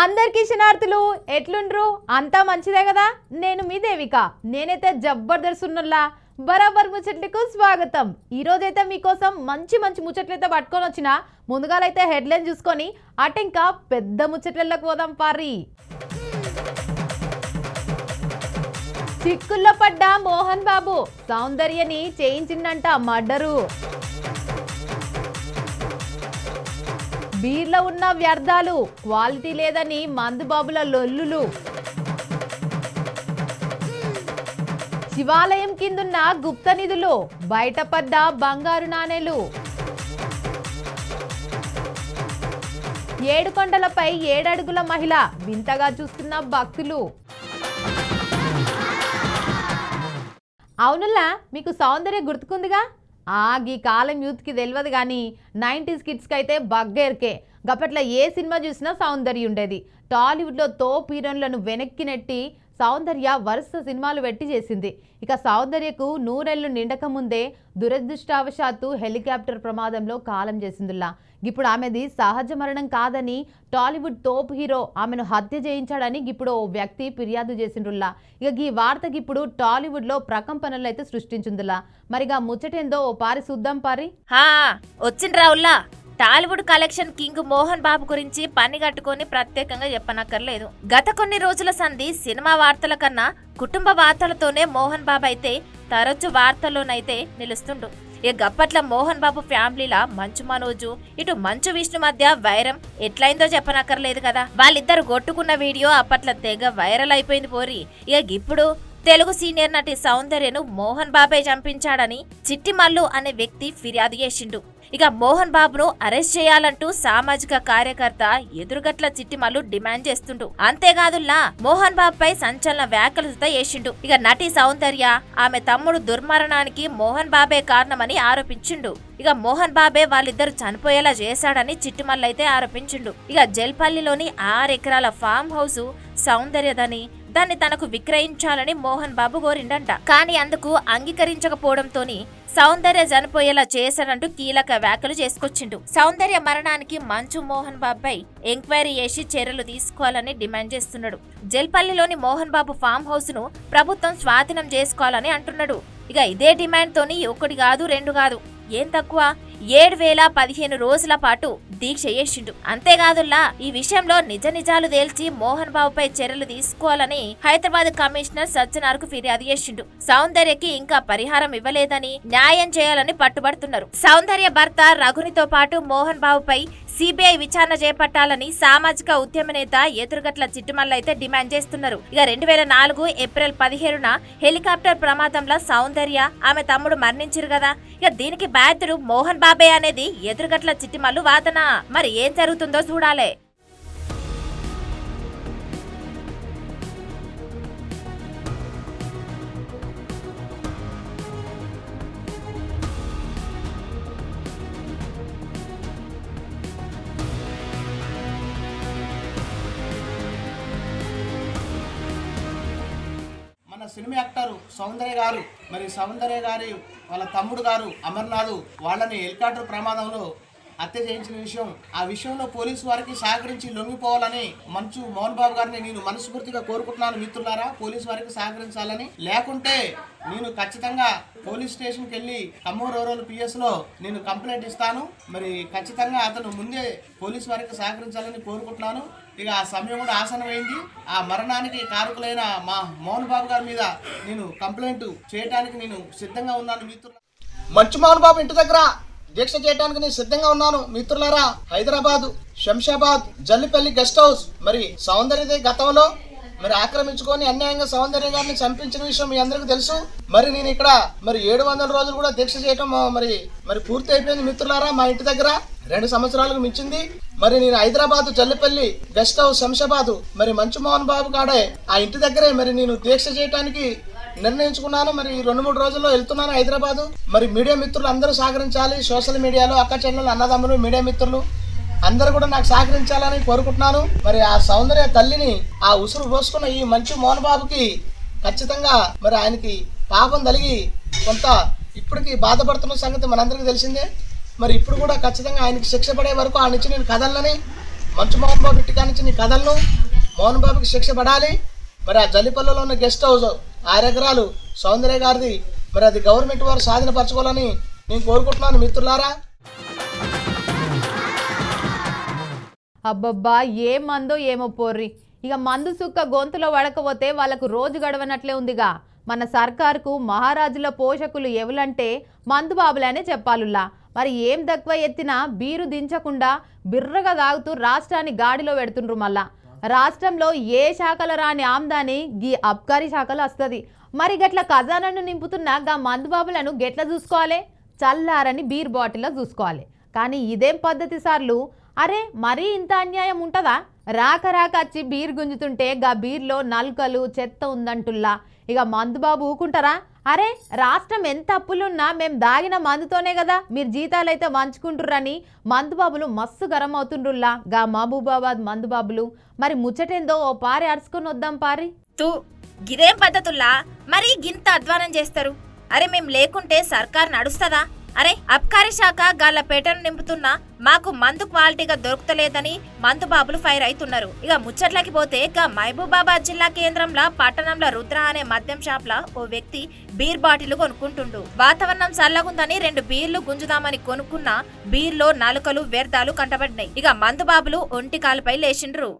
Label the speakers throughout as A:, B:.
A: అందరికీ శనార్థులు ఎట్లుండ్రు? అంతా మంచిదే కదా? నేను మీ దేవిక. నేనైతే జబర్దస్త్ ఉన్నల్లా బరాబర్ ముచ్చట్లకు స్వాగతం. ఈరోజైతే మీకోసం మంచి మంచి ముచ్చట్లయితే పట్టుకొని వచ్చిన. ముందుగాలైతే హెడ్లైన్ చూసుకొని అటెంకా పెద్ద ముచ్చట్లకు పోదాం పారి. చిక్కుల్లో పడ్డ మోహన్ బాబు సౌందర్యని చేయించిందంట మర్డరు. బీర్లో ఉన్న వ్యర్థాలు క్వాలిటీ లేదని మందుబాబుల లొల్లులు. శివాలయం కిందున్న గుప్త నిధులు బయటపడ్డ బంగారు నాణేలు. ఏడు కొండలపై ఏడడుగుల మహిళ వింతగా చూస్తున్న భక్తులు. అవునులా మీకు సౌందర్య గుర్తుకుందిగా? ఆ గీ కాలం యూత్కి తెలియదు కానీ నైంటీస్ కిడ్స్కి అయితే బగ్గేర్కే. గప్పట్లో ఏ సినిమా చూసినా సౌందర్యం ఉండేది టాలీవుడ్లో తోపు వెనక్కి నెట్టి సౌందర్య వరుస సినిమాలు పెట్టి చేసింది. ఇక సౌందర్యకు నూరెళ్ళు నిండక ముందే దురదృష్టావశాత్తు హెలికాప్టర్ ప్రమాదంలో కాలం చేసిందిలా. ఇప్పుడు ఆమెది సహజ మరణం కాదని టాలీవుడ్ తోప్ హీరో ఆమెను హత్య చేయించాడని ఇప్పుడు ఓ వ్యక్తి ఫిర్యాదు చేసిండ్రుల్లా ఇక ఈ వార్తకి ఇప్పుడు టాలీవుడ్లో ప్రకంపనలు అయితే సృష్టించిందిలా. మరిగా ముచ్చటేందో ఓ పారి చూద్దాం పారి.
B: హా వచ్చిండ్రా Tollywood collection king Mohan Babu గురించి పని కట్టుకొని ప్రత్యేకంగా చెప్పనక్కర్లేదు. గత కొన్ని రోజుల సంధి సినిమా వార్తల కన్నా కుటుంబ వార్తలతోనే మోహన్ బాబు అయితే తరచు వార్తల్లోనైతే నిలుస్తుండు. ఇక గప్పట్ల మోహన్ బాబు ఫ్యామిలీలా మంచు మనోజు ఇటు మంచు విష్ణు మధ్య వైరం ఎట్లయిందో చెప్పనక్కర్లేదు కదా. వాళ్ళిద్దరు కొట్టుకున్న వీడియో అప్పట్లో తెగ వైరల్ అయిపోయింది పోరి. ఇక ఇప్పుడు తెలుగు సీనియర్ నటి సౌందర్యను మోహన్ బాబే చంపించాడని చిట్టిమల్లు అనే వ్యక్తి ఫిర్యాదు చేసిండు. ఇక మోహన్ బాబును అరెస్ట్ చేయాలంటూ సామాజిక కార్యకర్త ఎదురుగట్ల చిట్టిమల్లు డిమాండ్ చేస్తుండు. అంతేకాదుల్లా మోహన్ బాబుపై సంచలన వ్యాఖ్యలు చేసిండు ఇక నటి సౌందర్య ఆమె తమ్ముడు దుర్మరణానికి మోహన్ బాబే కారణమని ఆరోపించిండు. ఇక మోహన్ బాబే వాళ్ళిద్దరు చనిపోయేలా చేశాడని చిట్టిమల్లైతే ఆరోపించిండు. ఇక జల్పల్లిలోని ఎకరాల ఫామ్ హౌస్ సౌందర్యదని దాన్ని తనకు విక్రయించాలని మోహన్ బాబు కోరిండంట. కానీ అందుకు అంగీకరించకపోవడంతోని సౌందర్య చనిపోయేలా చేశానంటూ కీలక వ్యాఖ్యలు చేసుకొచ్చిండు. సౌందర్య మరణానికి మంచు మోహన్ బాబుపై ఎంక్వైరీ చేసి చర్యలు తీసుకోవాలని డిమాండ్ చేస్తున్నాడు. జల్పల్లిలోని మోహన్ బాబు ఫామ్ హౌస్ను ప్రభుత్వం స్వాధీనం చేసుకోవాలని అంటున్నాడు. ఇక ఇదే డిమాండ్ తోని ఒకటి కాదు రెండు కాదు. ఏం తక్కువ? ఏడు వేల పదిహేను రోజుల పాటు దీక్ష చేసిండు. అంతేకాదుల్లా ఈ విషయంలో నిజ నిజాలు తేల్చి మోహన్ బాబుపై చర్యలు తీసుకోవాలని హైదరాబాద్ కమిషనర్ సజ్జనార్కు ఫిర్యాదు చేసిండు. సౌందర్యకి ఇంకా పరిహారం ఇవ్వలేదని న్యాయం చేయాలని పట్టుబడుతున్నారు. సౌందర్య భర్త రఘునితో పాటు మోహన్ బాబుపై సిబిఐ విచారణ చేపట్టాలని సామాజిక ఉద్యమ నేత ఎదురుగట్ల చిట్టుమల్ల అయితే డిమాండ్ చేస్తున్నారు. ఇక రెండు వేల నాలుగు ఏప్రిల్ పదిహేడున హెలికాప్టర్ ప్రమాదంలో సౌందర్య ఆమె తమ్ముడు మరణించారు కదా. ఇక దీనికి బాధ్యుడు మోహన్ బాబే అనేది ఎదురుగట్ల చిట్టిమల్లు వాదన. మరి ఏం జరుగుతుందో చూడాలే.
C: సినిమా యాక్టర్ సౌందర్య గారు మరి సౌందర్య గారి వాళ్ళ తమ్ముడు గారు అమర్నాథ్ వాళ్ళని హెలికాప్టర్ ప్రమాదంలో హత్య చేయించిన విషయం ఆ విషయంలో పోలీసు వారికి సహకరించి లొంగిపోవాలని మంచు మోహన్ బాబు గారిని నేను మనస్ఫూర్తిగా కోరుకుంటున్నాను మిత్రులారా. పోలీసు వారికి సహకరించాలని లేకుంటే నేను ఖచ్చితంగా పోలీస్ స్టేషన్కి వెళ్ళి ఖమ్మం రూరల్ నేను కంప్లైంట్ ఇస్తాను. మరి ఖచ్చితంగా అతను ముందే పోలీసు వారికి సహకరించాలని కోరుకుంటున్నాను. ఇక ఆ సమయం కూడా ఆసనమైంది ఆ మరణానికి కారకులైన మా మోహన్ బాబు గారి మీద నేను కంప్లైంట్ చేయడానికి నేను సిద్ధంగా ఉన్నాను మిత్రుల మంచు మోహన్ బాబు ఇంటి దగ్గర దీక్ష చేయడానికి నేను సిద్ధంగా ఉన్నాను మిత్రులారా. Hyderabad Shamshabad Jallipalli guest house. మరి సౌందర్యదే గతంలో మరి ఆక్రమించుకొని అన్యాయంగా సౌందర్య గారిని చంపించిన విషయం మీ అందరికీ తెలుసు. మరి నేను ఇక్కడ మరి ఏడు వందల రోజులు కూడా దీక్ష చేయటం మరి మరి పూర్తి అయిపోయింది మిత్రులారా మా ఇంటి దగ్గర. రెండు సంవత్సరాలకు మించింది. మరి నేను హైదరాబాద్ జల్లిపల్లి గెస్ట్ హౌస్ శంషాబాద్ మరి మంచు మోహన్ బాబు కాడే ఆ ఇంటి దగ్గరే మరి నేను దీక్ష చేయడానికి నిర్ణయించుకున్నాను. మరి రెండు మూడు రోజుల్లో వెళ్తున్నాను హైదరాబాద్. మరి మీడియా మిత్రులు అందరూ సహకరించాలి. సోషల్ మీడియాలో అక్క చెల్లెలు అన్నదమ్ములు మీడియా మిత్రులు అందరూ కూడా నాకు సహకరించాలని కోరుకుంటున్నాను. మరి ఆ సౌందర్య తల్లిని ఆ ఉసురు పోసుకున్న ఈ మంచు మోహన్ బాబుకి ఖచ్చితంగా మరి ఆయనకి పాపం తలిగి కొంత ఇప్పటికి బాధపడుతున్న సంగతి మనందరికీ తెలిసిందే. మరి ఇప్పుడు కూడా ఖచ్చితంగా ఆయనకి శిక్ష పడే వరకు ఆ నుంచి నేను కథలని మంచు మోహన్ బాబు ఇంటికా నుంచి నీ కథలను మోహన్ బాబుకి శిక్ష పడాలి. మరి ఆ జల్లిపల్లెలో ఉన్న గెస్ట్ హౌస్ ఆరు ఎకరాలు సౌందర్య గారిది మరి అది గవర్నమెంట్ వారు సాధనపరచుకోవాలని నేను కోరుకుంటున్నాను మిత్రులారా.
A: అబ్బబ్బా ఏ మందో ఏమో పోర్రి. ఇక మందు సుక్క గొంతులో వడకపోతే వాళ్ళకు రోజు గడవనట్లే ఉందిగా. మన సర్కార్కు మహారాజుల పోషకులు ఎవలంటే మందు బాబులనే చెప్పాలులా మరి ఏం తక్కువ ఎత్తినా బీరు దించకుండా బిర్రగా తాగుతూ రాష్ట్రాన్ని గాడిలో పెడుతుండ్రు మళ్ళా. రాష్ట్రంలో ఏ శాఖల రాని ఆమ్దాని గీ అబ్కారీ శాఖలు వస్తుంది. మరి గట్ల ఖజానాను నింపుతున్న గా మందు బాబులను గెట్ల చూసుకోవాలి? చల్లారని బీర్ బాటిల్లో చూసుకోవాలి. కానీ ఇదేం పద్ధతి సార్లు? అరే మరీ ఇంత అన్యాయం ఉంటుందా? రాక రాక వచ్చి బీర్ గుంజుతుంటే గా బీర్లో నల్కలు చెత్త ఉందంటుల్లా. ఇక మందుబాబు ఊకుంటారా? అరే రాష్ట్రం ఎంత అప్పులున్నా మేము దాగిన మందుతోనే కదా మీరు జీతాలు అయితే వంచుకుంటుర్రని మందుబాబులు మస్తు గరం అవుతుండ్రుల్లా గా మహబూబాబాద్ మందుబాబులు మరి ముచ్చటేందో ఓ పారి అరుచుకొని వద్దాం పారి.
B: తూ గిదేం పద్ధతుల్లా? మరి గింత అధ్వానం చేస్తారు. అరే మేము లేకుంటే సర్కార్ నడుస్తుందా? అరే అబ్కారీ శాఖ గాళ్ళ పేటను నింపుతున్నా మాకు మందు క్వాలిటీగా దొరుకుతలేదని మందు బాబులు ఫైర్ అవుతున్నారు ఇక ముచ్చట్లకి పోతే ఇక మహబూబాబాద్ జిల్లా కేంద్రంలో పట్టణంలో రుద్ర అనే మద్యం షాప్ లా ఓ వ్యక్తి బీర్ బాటిల్ కొనుక్కుంటుండు. వాతావరణం చల్లగుందని రెండు బీర్లు గుంజుదామని కొనుక్కున్న బీర్లో నాలుకలు వ్యర్థాలు కంటబడినాయి. ఇక మందు బాబులు ఒంటి కాలుపై లేచిండ్రు.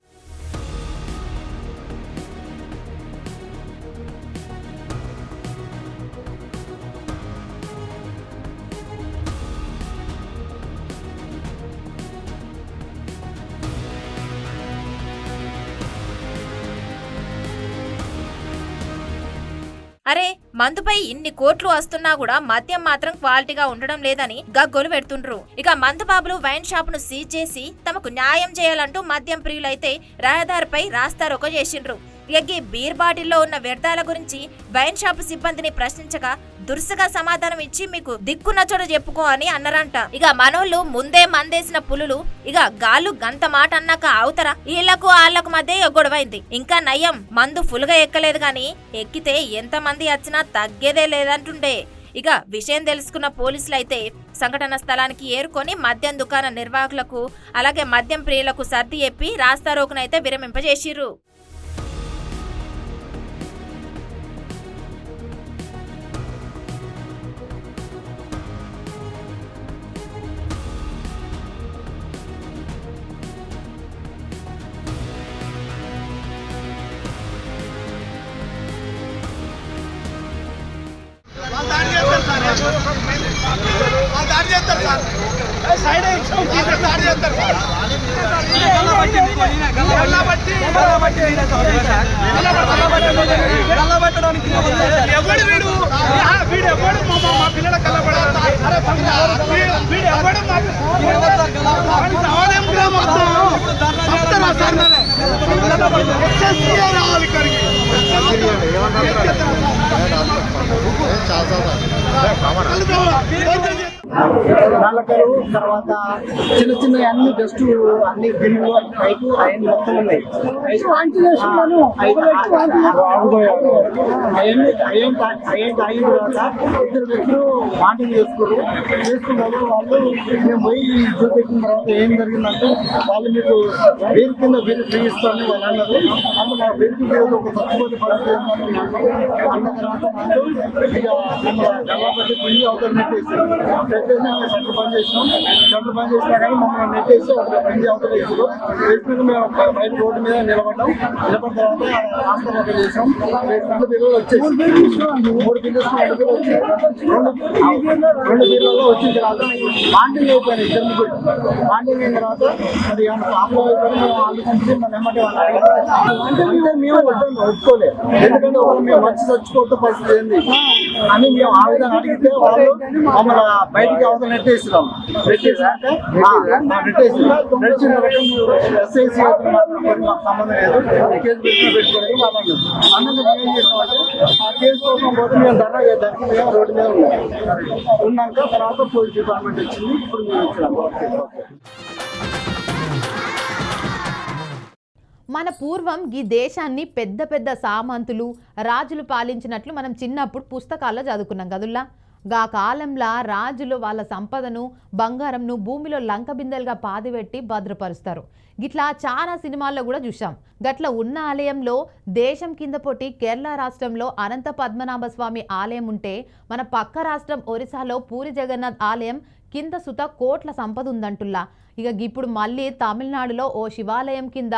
B: అరే మందుపై ఇన్ని కోట్లు వస్తున్నా కూడా మద్యం మాత్రం క్వాలిటీగా ఉండడం లేదని గగ్గోలు పెడుతుండ్రు. ఇక మందు బాబులు వైన్ షాప్ను సీజ్ చేసి తమకు న్యాయం చేయాలంటూ మద్యం ప్రియులైతే రహదారిపై రాస్తారోకో చేసిండ్రు. ఇక బీర్ బాటిల్లో ఉన్న వ్యర్థాల గురించి వైన్ షాప్ సిబ్బందిని ప్రశ్నించగా దురుసుగా సమాధానం ఇచ్చి మీకు దిక్కున్న చోట చెప్పుకో అని అన్నారంట. ఇక మనోళ్ళు ముందే మందేసిన పులులు ఇక గాలు గంత మాట అన్నాక అవుతరా వీళ్ళకు వాళ్ళకు మధ్య గొడవైంది. ఇంకా నయం మందు ఫుల్గా ఎక్కలేదు గాని ఎక్కితే ఎంత మంది వచ్చినా తగ్గేదే లేదంటుండే. ఇక విషయం తెలుసుకున్న పోలీసులు అయితే సంఘటన స్థలానికి ఏరుకొని మద్యం దుకాణ నిర్వాహకులకు అలాగే మద్యం ప్రియులకు సర్ది చెప్పి రాస్తారోకునైతే విరమింపజేసిర్రు.
D: ఎవడు వీడు ఆ, వీడు? ఎవడు మా మా- మా పిల్లల కలబడాలి? అరే వీడు- వీడు ఎవడు మాకు వాడికి సవాలేం కూడా మొత్తం. చెప్తారా సార్ మరి? SSCA రావాలి
E: నల్లకలు తర్వాత చిన్న చిన్న అన్ని డస్ట్ అన్ని బిల్లు పైపు అవన్నీ మొత్తం ఉన్నాయి అయ్యేం తాగిన తర్వాత ఇద్దరు వ్యక్తులు వాంటింగ్ చేసుకున్నారు చేసుకున్నారు వాళ్ళు మేము పోయి చూపెట్టిన తర్వాత ఏం జరిగిందంటే వాళ్ళు మీకు వేరు కింద వేరు ఫ్రీ ఇస్తామని వాళ్ళు అన్నారు అందులో ఆ వేరు కింద ఒక తక్కువ పరిస్థితి అన్న తర్వాత వాళ్ళు ఇక మమ్మల్ని అవతల నెట్టేసారు షట్టర్ బంద్ చేసినాం. షట్టర్ బంద్ చేసినా కానీ మమ్మల్ని నెట్టేసి ఒక అవతల వేసారు మేము బయట రోడ్డు మీద నిలబడ్డాం. నిలబడిన తర్వాత ఒక చేసాం రెండు బిల్లులు వచ్చేసి మూడు బిల్లు రెండు రెండు వచ్చిన తర్వాత బాండింగ్ అయిపోయినాయి ఇద్దరు ముగ్గురు అయిన తర్వాత మరి ఆంధ్ర అయిపోయి మేము ఆలోచించి మన ఎమ్మటి వాళ్ళు. అంటే మేము ఒప్పుకోలేదు. ఎందుకంటే మేము వచ్చి చచ్చిపోతే పరిస్థితి ఏంది? అని మేము ఆ విధంగా అడిగితే వాళ్ళు మమ్మల్ని బయటికి అవతల నెట్టేసినాం నెట్టేసినాక నడిచిన ఎస్ఐసి మాకు సంబంధం లేదు. కేసు పెట్టిన పెట్టుకోలేదు వాళ్ళు అన్నది మేము ఏం ఆ కేసు కోసం పోతే మేము ధర్నా మేము రోడ్డు మీద ఉన్నాం. ఉన్నాక తర్వాత పోలీస్ డిపార్ట్మెంట్ వచ్చింది ఇప్పుడు మేము వచ్చినాము
A: మన పూర్వం ఈ దేశాన్ని పెద్ద పెద్ద సామంతులు రాజులు పాలించినట్లు మనం చిన్నప్పుడు పుస్తకాల్లో చదువుకున్నాం కదుల్లా? గా కాలంలా రాజులు వాళ్ళ సంపదను బంగారంను భూమిలో లంక బిందెలుగా పాతిపెట్టి భద్రపరుస్తారు. గిట్లా చాలా సినిమాల్లో కూడా చూసాం గట్ల ఉన్న ఆలయంలో దేశం కింద పొట్టి కేరళ రాష్ట్రంలో అనంత పద్మనాభ స్వామి ఆలయం ఉంటే మన పక్క రాష్ట్రం ఒరిస్సాలో పూరి జగన్నాథ్ ఆలయం కింద సుత కోట్ల సంపద ఉందంటుల్లా. ఇక ఇప్పుడు మళ్ళీ తమిళనాడులో ఓ శివాలయం కింద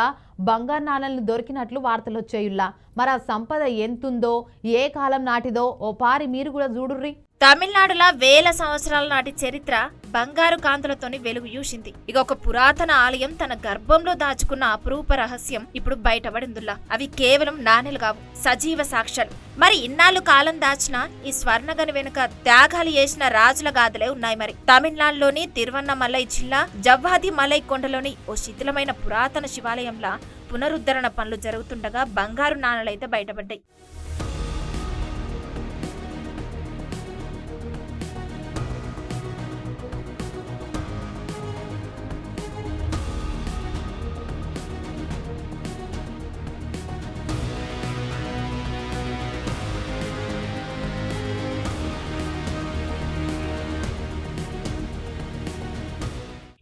A: బంగారు నాణాలను దొరికినట్లు వార్తలు వచ్చేయుల్లా. మరి ఆ సంపద ఎంతుందో ఏ కాలం నాటిదో ఓ పారి మీరు కూడా చూడుర్రి.
B: తమిళనాడులో వేల సంవత్సరాల నాటి చరిత్ర బంగారు కాంతులతోని వెలుగు చూసింది. ఇక ఒక పురాతన ఆలయం తన గర్భంలో దాచుకున్న అపురూప రహస్యం ఇప్పుడు బయటపడిందిలా అవి కేవలం నాణెలు కావు సజీవ సాక్ష్యాలు. మరి ఇన్నాళ్ళు కాలం దాచిన ఈ స్వర్ణగని వెనుక త్యాగాలు చేసిన రాజుల గాథలే ఉన్నాయి మరి. తమిళనాడులోని తిరువన్నమలై జిల్లా జవ్వాది మలై కొండలోని ఓ శిథిలమైన పురాతన శివాలయంలా పునరుద్ధరణ పనులు జరుగుతుండగా బంగారు నాణెలైతే బయటపడ్డాయి.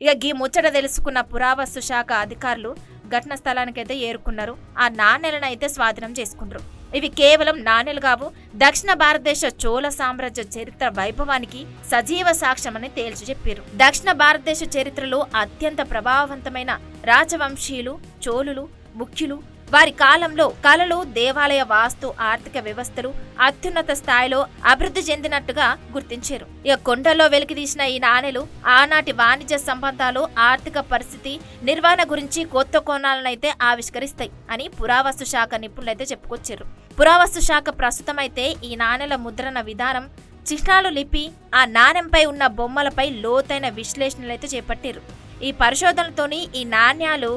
B: ఇక గీ ముచ్చట తెలుసుకున్న పురావస్తు శాఖ అధికారులు ఘటన స్థలానికైతే ఏరుకున్నారు. ఆ నాణ్యలను అయితే స్వాధీనం చేసుకున్నారు ఇవి కేవలం నాణ్యలు కావు దక్షిణ భారతదేశ చోళ సామ్రాజ్య చరిత్ర వైభవానికి సజీవ సాక్ష్యమని తేల్చి చెప్పారు దక్షిణ భారతదేశ చరిత్రలో అత్యంత ప్రభావవంతమైన రాజవంశీయులు చోళులు ముఖ్యులు వారి కాలంలో కళలు దేవాలయ వాస్తు ఆర్థిక వ్యవస్థలు అత్యున్నత స్థాయిలో అభివృద్ధి చెందినట్టుగా గుర్తించారు. ఇక కొండల్లో వెలికితీసిన ఈ నాణేలు ఆనాటి వాణిజ్య సంబంధాలు ఆర్థిక పరిస్థితి నిర్వహణ గురించి కొత్త కోణాలనైతే ఆవిష్కరిస్తాయి అని పురావస్తు శాఖ నిపుణులైతే చెప్పుకొచ్చారు. పురావస్తు శాఖ ప్రస్తుతం అయితే ఈ నాణేల ముద్రణ విధానం చిహ్నాలు లిపి ఆ నాణెంపై ఉన్న బొమ్మలపై లోతైన విశ్లేషణలైతే చేపట్టారు. ఈ పరిశోధనలతోని ఈ నాణ్యాలు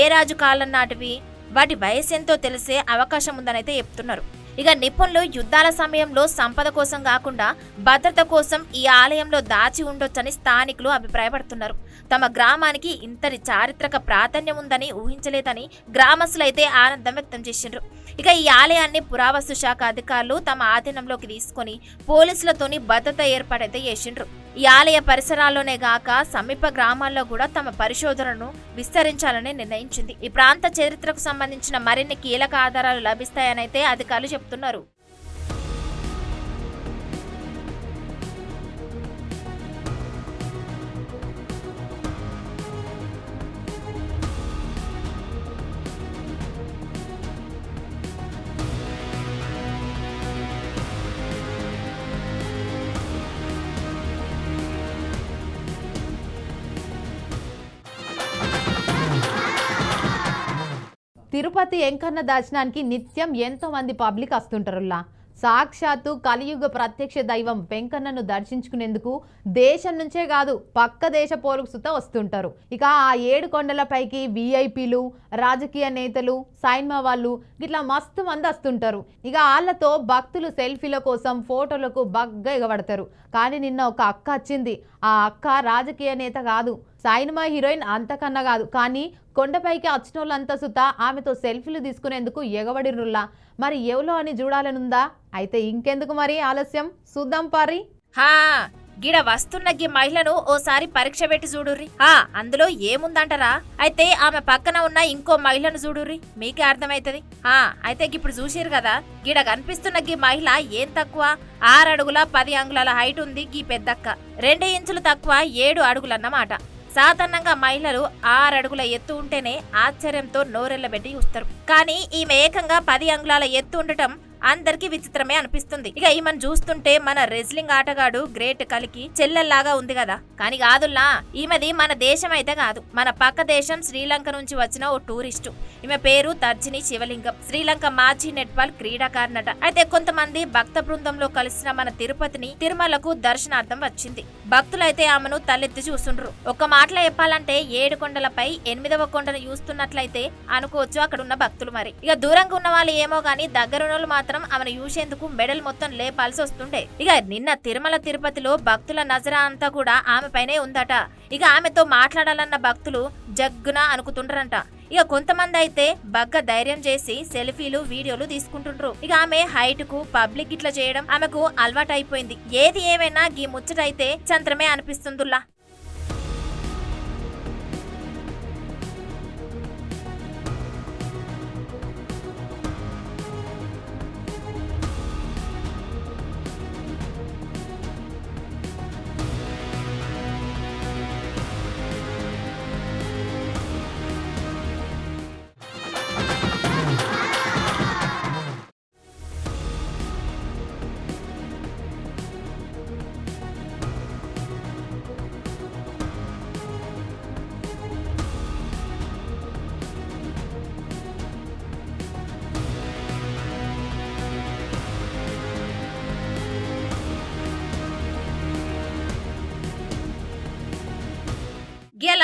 B: ఏ రాజు కాలం నాటివి వాటి వయసు ఎంతో తెలిసే అవకాశం ఉందని అయితే చెప్తున్నారు. ఇక నిపుణులు యుద్ధాల సమయంలో సంపద కోసం కాకుండా భద్రత కోసం ఈ ఆలయంలో దాచి ఉండొచ్చని స్థానికులు అభిప్రాయపడుతున్నారు. తమ గ్రామానికి ఇంతటి చారిత్రక ప్రాధాన్యం ఉందని ఊహించలేదని గ్రామస్తులైతే ఆనందం వ్యక్తం చేసిండ్రు. ఇక ఈ ఆలయాన్ని పురావస్తు శాఖ అధికారులు తమ ఆధీనంలోకి తీసుకొని పోలీసులతోని భద్రత ఏర్పాటైతే చేసిండ్రు. ఈ ఆలయ పరిసరాల్లోనే గాక సమీప గ్రామాల్లో కూడా తమ పరిశోధనను విస్తరించాలని నిర్ణయించింది. ఈ ప్రాంత చరిత్రకు సంబంధించిన మరిన్ని కీలక ఆధారాలు లభిస్తాయనైతే అధికారులు చెబుతున్నారు
A: తిరుపతి ఎంకన్న దర్శనానికి నిత్యం ఎంతో మంది పబ్లిక్ వస్తుంటారులా. సాక్షాత్తు కలియుగ ప్రత్యక్ష దైవం వెంకన్నను దర్శించుకునేందుకు దేశం నుంచే కాదు పక్క దేశ పోరుకు సుత వస్తుంటారు. ఇక ఆ ఏడు కొండలపైకి విఐపీలు రాజకీయ నేతలు సైన్మ వాళ్ళు ఇట్లా మస్తు మంది వస్తుంటారు. ఇక వాళ్ళతో భక్తులు సెల్ఫీల కోసం ఫోటోలకు బగ్గా ఎగబడతారు. కానీ నిన్న ఒక అక్క వచ్చింది. ఆ అక్క రాజకీయ నేత కాదు సాయినమా హీరోయిన్ అంతకన్నా కాదు. కానీ కొండపైకి వచ్చిన వాళ్ళంతా సుత ఆమెతో సెల్ఫీలు తీసుకునేందుకు ఎగబడిరుల్లా మరి ఎవలో అని చూడాలనుందా? అయితే ఇంకెందుకు మరి ఆలస్యం? చూద్దాం పారి
B: హా గిడ వస్తున్న గీ మహిళను ఓసారి పరీక్ష పెట్టి చూడుర్రి. హా అందులో ఏముందంటారా? అయితే ఆమె పక్కన ఉన్న ఇంకో మహిళను చూడుర్రి. మీకే అర్థమైతది. హా అయితే ఇప్పుడు చూసిరు కదా గిడ కనిపిస్తున్న గీ మహిళ ఏం తక్కువ? ఆరు అడుగుల పది అంగుళాల హైట్ ఉంది గీ పెద్దక్క. రెండు ఇంచులు తక్కువ ఏడు అడుగులన్నమాట. సాధారణంగా మహిళలు ఆరడుగుల ఎత్తు ఉంటేనే ఆశ్చర్యంతో నోరెళ్ళబెట్టి చూస్తారు. కానీ ఈమె ఏకంగా పది అంగుళాల ఎత్తు ఉండటం అందరికీ విచిత్రమే అనిపిస్తుంది. ఇక ఈమెను చూస్తుంటే మన రెజ్లింగ్ ఆటగాడు గ్రేట్ కలికి చెల్లెల్లాగా ఉంది కదా. కానీ కాదుల్లా ఈమెది మన దేశం అయితే కాదు. మన పక్క దేశం శ్రీలంక నుంచి వచ్చిన ఓ టూరిస్టు. ఈమె పేరు తర్జిని శివలింగం. శ్రీలంక మాజీ నెట్బాల్ క్రీడాకారినట అయితే కొంతమంది భక్త బృందంలో కలిసిన మన తిరుపతిని తిరుమలకు దర్శనార్థం వచ్చింది. భక్తులైతే ఆమెను తలెత్తి చూస్తుండ్రు. ఒక్క మాటలో చెప్పాలంటే ఏడు కొండలపై ఎనిమిదవ కొండను చూస్తున్నట్లయితే అనుకోవచ్చు అక్కడ ఉన్న భక్తులు మరి. ఇక దూరంగా ఉన్న వాళ్ళు ఏమో గానీ దగ్గరున్న వాళ్ళు మాత్రం ఆమెను చూసేందుకు మెడల్ మొత్తం లేపాల్సి వస్తుండే. ఇక నిన్న తిరుమల తిరుపతిలో భక్తుల నజరా అంతా కూడా ఆమె పైనే ఉందట. ఇక ఆమెతో మాట్లాడాలన్న భక్తులు జగ్గున అనుకుతుంటారంట ఇక కొంతమంది అయితే బగ్గ ధైర్యం చేసి సెల్ఫీలు వీడియోలు తీసుకుంటుండ్రు. ఇక ఆమె హైట్కు పబ్లిక్ ఇట్లా చేయడం ఆమెకు అలవాటు అయిపోయింది ఏది ఏమైనా గీ ముచ్చటైతే చంద్రమే అనిపిస్తుందిలా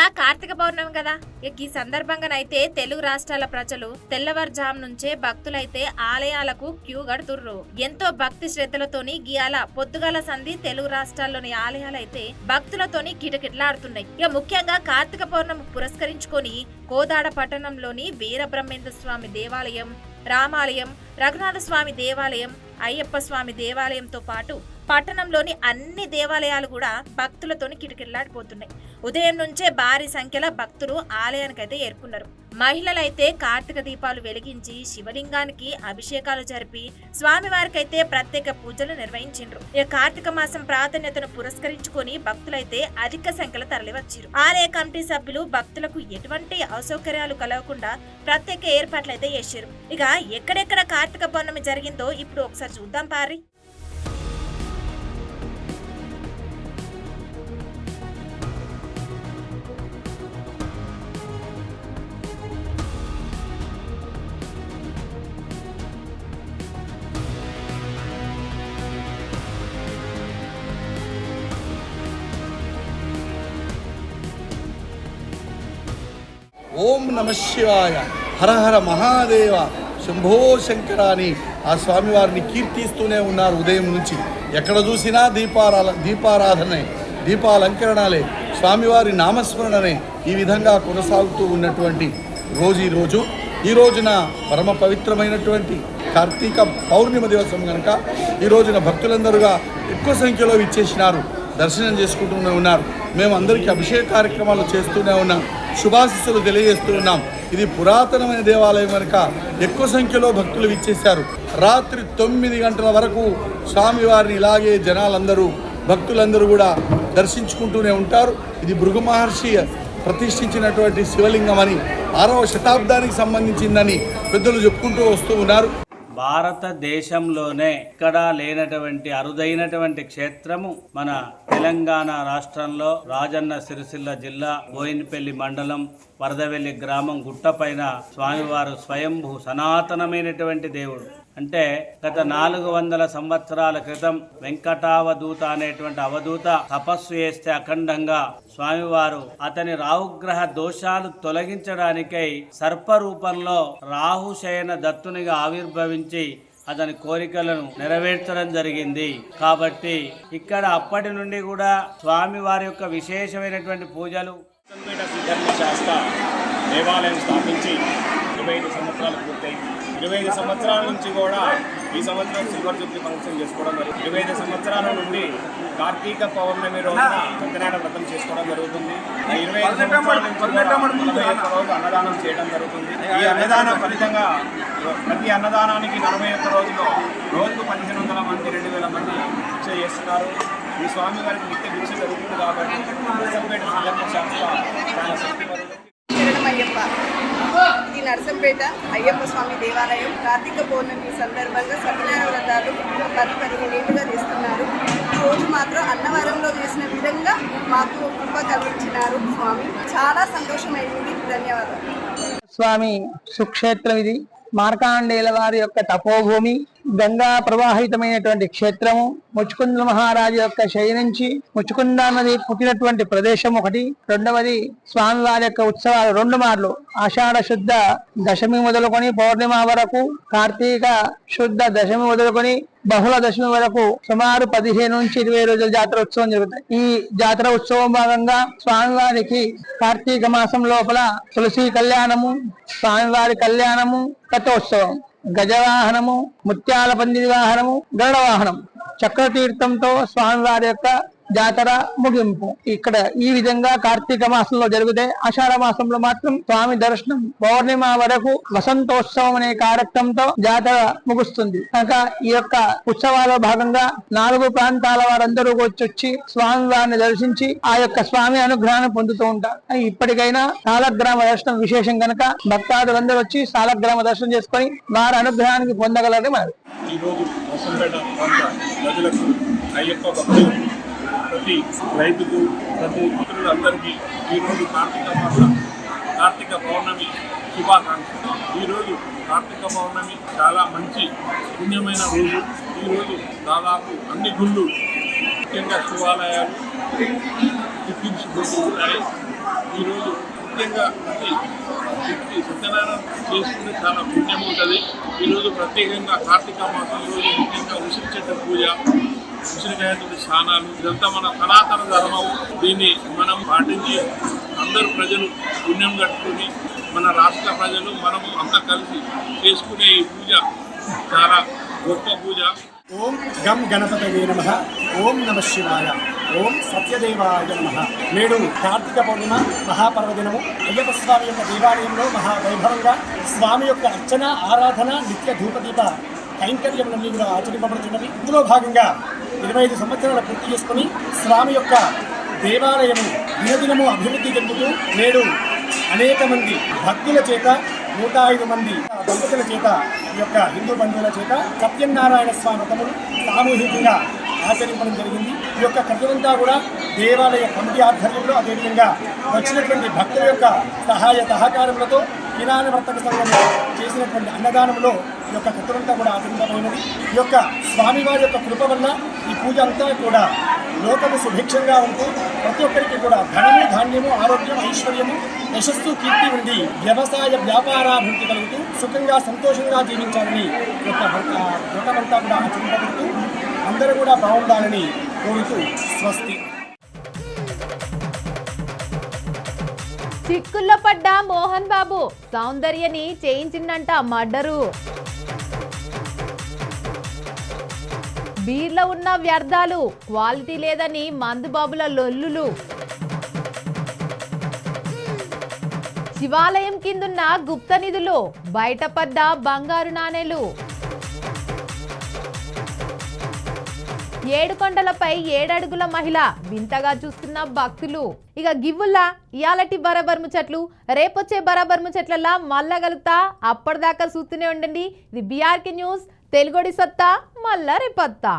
B: ఇవాళ కార్తీక పౌర్ణమి కదా. ఇక ఈ సందర్భంగానైతే తెలుగు రాష్ట్రాల ప్రజలు తెల్లవారుజాము నుంచే భక్తులైతే ఆలయాలకు క్యూ కడుతుర్రు. ఎంతో భక్తి శ్రద్ధలతోని గీయాల పొద్దుగాల సంధి తెలుగు రాష్ట్రాల్లోని ఆలయాలైతే భక్తులతోని కిటకిటలాడుతున్నాయి. ఇక ముఖ్యంగా కార్తీక పౌర్ణమి పురస్కరించుకొని కోదాడ పట్టణంలోని వీరబ్రహ్మేంద్ర స్వామి దేవాలయం రామాలయం రఘునాథ స్వామి దేవాలయం అయ్యప్ప స్వామి దేవాలయంతో పాటు పట్టణంలోని అన్ని దేవాలయాలు కూడా భక్తులతోని కిటకిటలాడిపోతున్నాయి. ఉదయం నుంచే భారీ సంఖ్యలో భక్తులు ఆలయానికైతే ఏర్కొన్నారు. మహిళలైతే కార్తీక దీపాలు వెలిగించి శివలింగానికి అభిషేకాలు జరిపి స్వామివారికైతే ప్రత్యేక పూజలు నిర్వహించిండ్రు. ఇక కార్తీక మాసం ప్రాధాన్యతను పురస్కరించుకొని భక్తులైతే అధిక సంఖ్యలో తరలివచ్చారు. ఆలయ కమిటీ సభ్యులు భక్తులకు ఎటువంటి అసౌకర్యాలు కలగకుండా ప్రత్యేక ఏర్పాట్లు అయితే చేశారు. ఇక ఎక్కడెక్కడ కార్తీక పౌర్ణమి జరిగిందో ఇప్పుడు ఒకసారి చూద్దాం పారి
F: ఓం నమ శివాయ హర హర మహాదేవ శంభో శంకర అని ఆ స్వామివారిని కీర్తిస్తూనే ఉన్నారు ఉదయం నుంచి. ఎక్కడ చూసినా దీపారాల దీపారాధనే దీపాలంకరణాలే స్వామివారి నామస్మరణనే ఈ విధంగా కొనసాగుతూ ఉన్నటువంటి రోజు ఈరోజు రోజు. ఈ రోజున పరమ పవిత్రమైనటువంటి కార్తీక పౌర్ణిమ దివసం కనుక ఈ రోజున భక్తులందరూగా ఎక్కువ సంఖ్యలో ఇచ్చేసినారు దర్శనం చేసుకుంటూనే ఉన్నారు. మేము అందరికీ అభిషేక కార్యక్రమాలు చేస్తూనే ఉన్నాం. శుభాశిస్సులు తెలియజేస్తూ ఉన్నాం. ఇది పురాతనమైన దేవాలయం కనుక. ఎక్కువ సంఖ్యలో భక్తులు విచ్చేశారు. రాత్రి తొమ్మిది గంటల వరకు స్వామివారిని ఇలాగే జనాలందరూ భక్తులందరూ కూడా దర్శించుకుంటూనే ఉంటారు. ఇది భృగు మహర్షి ప్రతిష్ఠించినటువంటి శివలింగం అని ఆరవ శతాబ్దానికి సంబంధించిందని పెద్దలు చెప్పుకుంటూ వస్తూ ఉన్నారు.
G: భారతదేశంలోనే ఎక్కడా లేనటువంటి అరుదైనటువంటి క్షేత్రము మన తెలంగాణ రాష్ట్రంలో రాజన్న సిరిసిల్ల జిల్లా బోయినపల్లి మండలం వరదవెల్లి గ్రామం గుట్టపైన స్వామివారు స్వయంభూ సనాతనమైనటువంటి దేవుడు. అంటే గత నాలుగు వందల సంవత్సరాల క్రితం వెంకటావధూత అనేటువంటి అవధూత తపస్సు చేస్తే అఖండంగా స్వామివారు అతని రాహుగ్రహ దోషాలు తొలగించడానికై సర్ప రూపంలో రాహుశయన దత్తునిగా ఆవిర్భవించి అతని కోరికలను నెరవేర్చడం జరిగింది. కాబట్టి ఇక్కడ అప్పటి నుండి కూడా స్వామివారి యొక్క విశేషమైనటువంటి పూజలు
H: దేవాలయం స్థాపించి ఇరవై ఐదు సంవత్సరాలు పూర్తయింది. ఇరవై ఐదు సంవత్సరాల నుంచి కూడా ఈ సంవత్సరం సిల్వర్ జూబ్లీ ఫంక్షన్ చేసుకోవడం జరుగుతుంది. ఇరవై ఐదు సంవత్సరాల నుండి కార్తీక పౌర్ణమి రోజున సత్యనారాయణ వ్రతం చేసుకోవడం జరుగుతుంది. ఇరవై ఐదు సంవత్సరాల నుంచి రోజు అన్నదానం చేయడం జరుగుతుంది. ఈ అన్నదానం ఫలితంగా ప్రతి అన్నదానానికి నలభై ఒక్క రోజులో రోజుకు పదిహేను వందల మంది రెండు వేల మంది భిక్ష చేస్తున్నారు. ఈ స్వామి వారికి నిత్య భిక్ష జరుగుతుంది కాబట్టి శాస్త్ర చాలా
I: ఇది నరసంపేట అయ్యప్ప స్వామి దేవాలయం. కార్తీక పౌర్ణమి సందర్భంగా సత్యనారాయణ వ్రతాలు పది పదిహేను ఏళ్ళుగా చేస్తున్నారు. రోజు మాత్రం అన్నవరంలో చేసిన విధంగా మాకు కృప కలిగించినారు స్వామి. చాలా సంతోషమైంది. ధన్యవాదాలు.
J: స్వామి సుక్షేత్రం ఇది మార్కాండేయుల వారి యొక్క తపోభూమి గంగా ప్రవాహితమైనటువంటి క్షేత్రము ముచ్చుకుంద మహారాజు యొక్క శయనించి నుంచి ముచ్చుకుంద నది పుట్టినటువంటి ప్రదేశం ఒకటి. రెండవది స్వామివారి యొక్క ఉత్సవాలు రెండు మార్లు. ఆషాఢ శుద్ధ దశమి మొదలుకొని పౌర్ణిమ వరకు కార్తీక శుద్ధ దశమి మొదలుకొని బహుళ దశమి వరకు సుమారు పదిహేను నుంచి ఇరవై రోజుల జాతర ఉత్సవం జరుగుతాయి. ఈ జాతర ఉత్సవం భాగంగా స్వామివారికి కార్తీక మాసం లోపల తులసి కళ్యాణము స్వామివారి కళ్యాణము రథోత్సవం. గజవాహనము ముత్యాల పందిరి వాహనము గరుడ వాహనం. చక్రతీర్థంతో స్వామివారి యొక్క జాతర ముగింపు. ఇక్కడ ఈ విధంగా కార్తీక మాసంలో జరిగితే ఆషాఢ మాసంలో మాత్రం స్వామి దర్శనం పౌర్ణిమ వరకు వసంతోత్సవం అనే కార్యక్రమంతో జాతర ముగుస్తుంది. కనుక ఈ యొక్క ఉత్సవాల్లో భాగంగా నాలుగు ప్రాంతాల వారందరూ వచ్చి వచ్చి స్వామి వారిని దర్శించి ఆ యొక్క స్వామి అనుగ్రహాన్ని పొందుతూ ఉంటారు. ఇప్పటికైనా సాలగ్రామ దర్శనం విశేషం కనుక భక్తాదులందరూ వచ్చి సాలగ్రామ దర్శనం చేసుకొని వారి అనుగ్రహానికి పొందగలరని మరి.
K: ఈరోజు అయ్యప్ప భక్తులు ప్రతి రైతుకు ప్రతి మిత్రులందరికీ ఈరోజు కార్తీక మాస కార్తీక పౌర్ణమి శుభాకాంక్షలు. ఈరోజు కార్తీక పౌర్ణమి చాలా మంచి పుణ్యమైన రోజు. ఈరోజు దాదాపు అన్ని గుళ్ళు ముఖ్యంగా శివాలయాలు తిప్పించుకుంటూ ఉంటాయి ఈరోజు ముఖ్యంగా ప్రతి సత్యనారాయణ చేసుకుంటే చాలా పుణ్యం ఉంటుంది. ఈరోజు ప్రత్యేకంగా కార్తీక మాసం ఈరోజు ముఖ్యంగా ఉసిరి చెట్టు పూజ ఉసిరికాయతోటి స్నానాలు ఇదంతా మన సనాతన ధర్మం. దీన్ని మనం పాటించి అందరు ప్రజలు పుణ్యం కట్టుకుని మన రాష్ట్ర ప్రజలు మనం అంతా కలిసి చేసుకునే ఈ పూజ చాలా గొప్ప పూజ.
L: ఓం గం గణపతయే నమ. ఓం నమ శివాయ. ఓం సత్యదేవాయ నమ. నేడు కార్తీక పౌర్ణిమ మహాపర్వదినము. అయ్యప్ప స్వామి యొక్క దేవాలయంలో మహావైభవంగా స్వామి యొక్క అర్చన ఆరాధన నిత్య ధూపదీప కైంకర్యములన్నీ కూడా ఆచరింపబడుతున్నవి ఇందులో భాగంగా ఇరవై ఐదు సంవత్సరాలు పూర్తి చేసుకుని స్వామి యొక్క దేవాలయము దినదినము అభివృద్ధి చెందుతూ నేడు అనేక మంది భక్తుల చేత నూట ఐదు మంది దంపతుల చేత ఈ యొక్క హిందూ బంధువుల చేత సత్యనారాయణ స్వామి వ్రతములు సామూహికంగా ఆచరించడం జరిగింది. ఈ యొక్క కథలంతా కూడా దేవాలయ కమిటీ ఆధ్వర్యంలో అదేవిధంగా వచ్చినటువంటి భక్తుల యొక్క సహాయ సహకారములతో కిరాణ వర్తక సంఘంలో చేసినటువంటి అన్నదానంలో ఈ యొక్క కథలంతా కూడా ఆచరించబడినది ఈ యొక్క స్వామివారి యొక్క కృప వల్ల ఈ పూజ అంతా కూడా లోకము సుభిక్షంగా ఉంటూ ప్రతి ఒక్కరికి కూడా ధనము ధాన్యము ఆరోగ్యం ఐశ్వర్యము యశస్సు కీర్తి ఉండి వ్యవసాయ వ్యాపారాభివృద్ధి కలుగుతూ సుఖంగా సంతోషంగా జీవించాలని ఈ యొక్క వ్రత- వ్రతమంతా కూడా ఆచరింపబడుతూ అందరూ కూడా బాగుండాలని కోరుతూ స్వస్తి.
A: చిక్కుల్లో పడ్డ మోహన్ బాబు. సౌందర్యని చేయించిందంట మర్డరు. బీర్లో ఉన్న వ్యర్థాలు క్వాలిటీ లేదని మందుబాబుల లొల్లులు. శివాలయం కిందున్న గుప్త నిధులు బయటపడ్డ బంగారు నాణేలు. ఏడు కొండలపై ఏడడుగుల మహిళ వింతగా చూస్తున్న భక్తులు. ఇక గివ్వుల్లా ఇయాలటి బరాబర్ ముచ్చట్లు రేపొచ్చే బరాబర్ ముచ్చట్లలా మళ్ళా కలుగుతా అప్పటిదాకా చూస్తూనే ఉండండి. ఇది బీఆర్కే న్యూస్ తెలుగుడి సత్తా మళ్ళా రేపత్తా